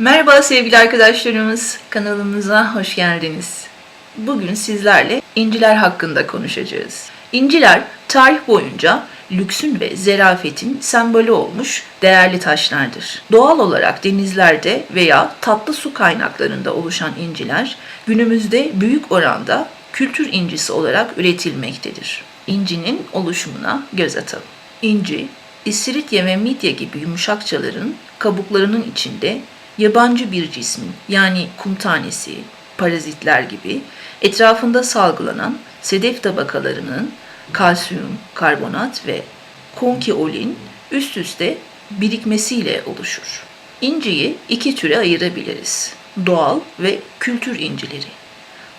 Merhaba sevgili arkadaşlarımız, kanalımıza hoş geldiniz. Bugün sizlerle inciler hakkında konuşacağız. İnciler tarih boyunca lüksün ve zerafetin sembolü olmuş değerli taşlardır. Doğal olarak denizlerde veya tatlı su kaynaklarında oluşan inciler günümüzde büyük oranda kültür incisi olarak üretilmektedir. İncinin oluşumuna göz atalım. İnci, İstiridye ve midye gibi yumuşakçaların kabuklarının içinde yabancı bir cismin yani kum tanesi, parazitler gibi etrafında salgılanan sedef tabakalarının kalsiyum, karbonat ve konkiolin üst üste birikmesiyle oluşur. İnciyi iki türe ayırabiliriz. Doğal ve kültür incileri.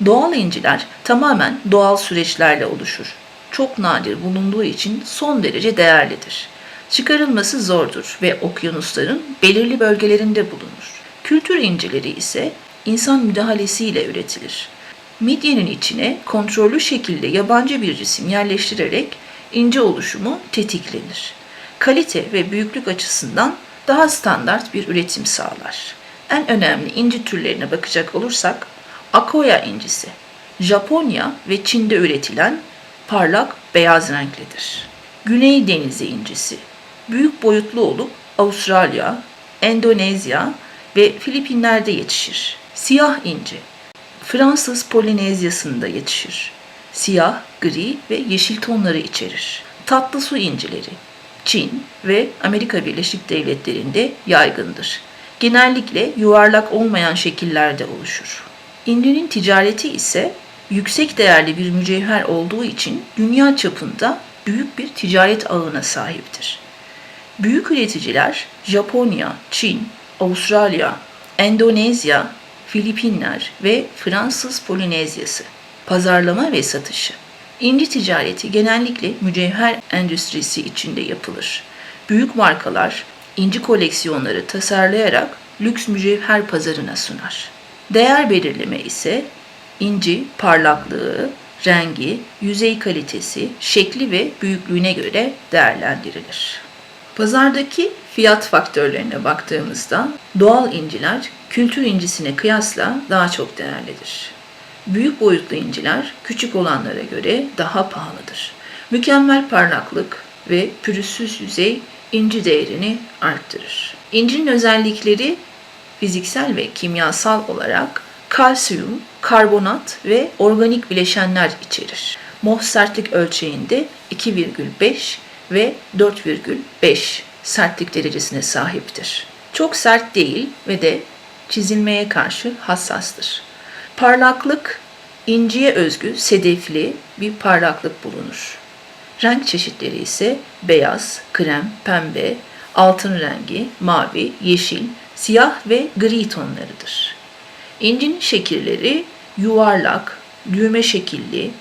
Doğal inciler tamamen doğal süreçlerle oluşur. Çok nadir bulunduğu için son derece değerlidir. Çıkarılması zordur ve okyanusların belirli bölgelerinde bulunur. Kültür incileri ise insan müdahalesiyle üretilir. Midyenin içine kontrollü şekilde yabancı bir cisim yerleştirerek ince oluşumu tetiklenir. Kalite ve büyüklük açısından daha standart bir üretim sağlar. En önemli inci türlerine bakacak olursak Akoya incisi, Japonya ve Çin'de üretilen parlak beyaz renklidir. Güney Denizi incisi, büyük boyutlu olup Avustralya, Endonezya ve Filipinler'de yetişir. Siyah inci, Fransız Polinezyası'nda yetişir. Siyah, gri ve yeşil tonları içerir. Tatlı su incileri, Çin ve Amerika Birleşik Devletleri'nde yaygındır. Genellikle yuvarlak olmayan şekillerde oluşur. İncinin ticareti ise yüksek değerli bir mücevher olduğu için dünya çapında büyük bir ticaret ağına sahiptir. Büyük üreticiler Japonya, Çin, Avustralya, Endonezya, Filipinler ve Fransız Polinezyası. Pazarlama ve satışı. İnci ticareti genellikle mücevher endüstrisi içinde yapılır. Büyük markalar inci koleksiyonları tasarlayarak lüks mücevher pazarına sunar. Değer belirleme ise inci parlaklığı, rengi, yüzey kalitesi, şekli ve büyüklüğüne göre değerlendirilir. Pazardaki fiyat faktörlerine baktığımızda doğal inciler kültür incisine kıyasla daha çok değerlidir. Büyük boyutlu inciler küçük olanlara göre daha pahalıdır. Mükemmel parlaklık ve pürüzsüz yüzey inci değerini arttırır. İncinin özellikleri fiziksel ve kimyasal olarak kalsiyum, karbonat ve organik bileşenler içerir. Mol sertlik ölçeğinde 2,5 ve 4,5 sertlik derecesine sahiptir. Çok sert değil ve de çizilmeye karşı hassastır. Parlaklık, inciye özgü sedefli bir parlaklık bulunur. Renk çeşitleri ise beyaz, krem, pembe, altın rengi, mavi, yeşil, siyah ve gri tonlarıdır. İncinin şekilleri yuvarlak, düğme şekilli,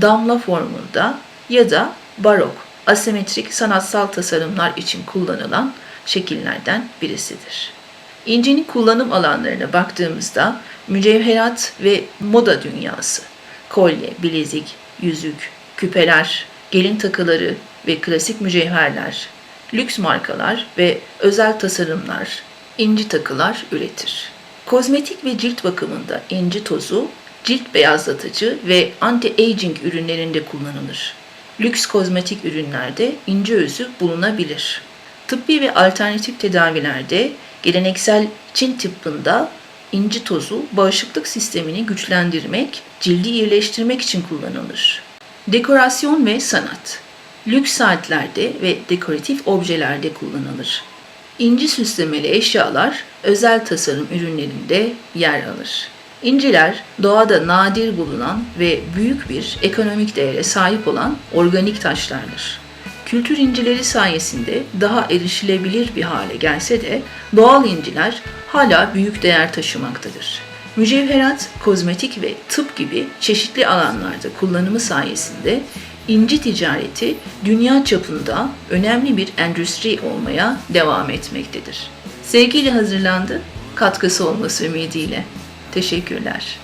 damla formunda ya da barok, asimetrik sanatsal tasarımlar için kullanılan şekillerden birisidir. İncinin kullanım alanlarına baktığımızda mücevherat ve moda dünyası, kolye, bilezik, yüzük, küpeler, gelin takıları ve klasik mücevherler, lüks markalar ve özel tasarımlar, inci takılar üretir. Kozmetik ve cilt bakımında inci tozu, cilt beyazlatıcı ve anti-aging ürünlerinde kullanılır. Lüks kozmetik ürünlerde ince özü bulunabilir. Tıbbi ve alternatif tedavilerde geleneksel Çin tıbbında inci tozu bağışıklık sistemini güçlendirmek, cildi iyileştirmek için kullanılır. Dekorasyon ve sanat Lüks saatlerde ve dekoratif objelerde kullanılır. İnci süslemeli eşyalar özel tasarım ürünlerinde yer alır. İnciler doğada nadir bulunan ve büyük bir ekonomik değere sahip olan organik taşlardır. Kültür incileri sayesinde daha erişilebilir bir hale gelse de doğal inciler hala büyük değer taşımaktadır. Mücevherat, kozmetik ve tıp gibi çeşitli alanlarda kullanımı sayesinde inci ticareti dünya çapında önemli bir endüstri olmaya devam etmektedir. Sevgiyle hazırlandı, katkısı olması ümidiyle. Teşekkürler.